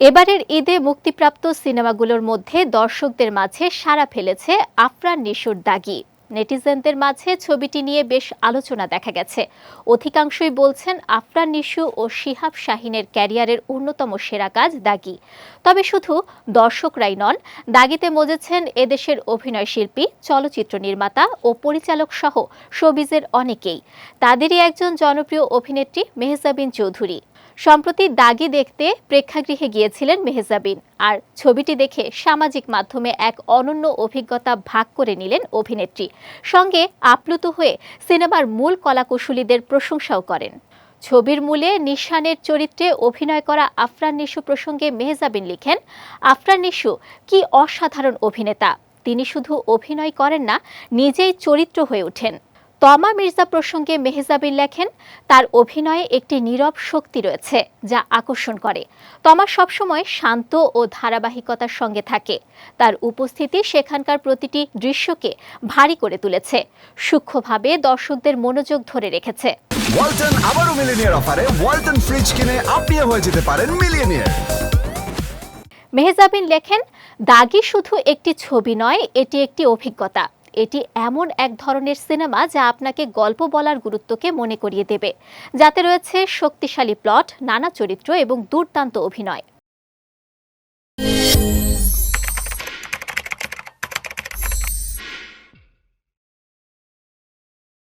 এবারের ঈদে মুক্তিপ্রাপ্ত সিনেমাগুলোর মধ্যে দর্শকদের মাঝে সাড়া ফেলেছে আফরান নিশুর দাগি। নেটিজেনদের মাঝে ছবিটি নিয়ে বেশ আলোচনা দেখা গেছে। অধিকাংশই বলছেন আফরান নিশু ও শিহাব শাহিনের ক্যারিয়ারের অন্যতম সেরা কাজ দাগি। তবে শুধু দর্শকরাই নন, দাগিতে মজেছেন এদেশের অভিনয় শিল্পী, চলচ্চিত্র নির্মাতা ও পরিচালক সহ শোবিজের অনেকেই। তাদেরই একজন জনপ্রিয় অভিনেত্রী মেহজাবিন চৌধুরী। সম্প্রতি দাগি দেখতে প্রেক্ষাগৃহে গিয়েছিলেন মেহজাবিন, আর ছবিটি দেখে সামাজিক মাধ্যমে এক অনন্য অভিজ্ঞতা ভাগ করে নিলেন অভিনেত্রী। সঙ্গে আপ্লুত হয়ে সিনেমার মূল কলাকুশলীদের প্রশংসাও করেন। ছবির মূলে নিশানের চরিত্রে অভিনয় করা আফরান নিশু প্রসঙ্গে মেহজাবিন লিখেন, আফরান নিশু, কি অসাধারণ অভিনেতা। তিনি শুধু অভিনয় করেন না, নিজেই চরিত্র হয়ে ওঠেন। তমা মির্জা প্রসঙ্গে মেহজাবিন লেখেন তার অভিনয়ে একটি নীরব শক্তি রয়েছে যা আকর্ষণ করে। তমা সবসময় শান্ত ও ধারাবাহিকতার সঙ্গে থাকে। তার উপস্থিতি সেখানকার প্রতিটি দৃশ্যকে ভারী করে তুলেছে সূক্ষ্মভাবে দর্শকদের মনোযোগ ধরে রেখেছে। ওয়ালটন আবারও মিলিনিয়ার অফারে। ওয়ালটন ফ্রিজ কিনে আপনিও হয়ে যেতে পারেন মিলিয়নিয়ার মেহজাবিন লেখেন দাগি শুধু একটি ছবি নয় এটি একটি অভিজ্ঞতা। এটি এমন এক ধরনের সিনেমা যা আপনাকে গল্প বলার গুরুত্বকে মনে করিয়ে দেবে। যাতে রয়েছে শক্তিশালী প্লট, নানা চরিত্র এবং দুর্দান্ত অভিনয়।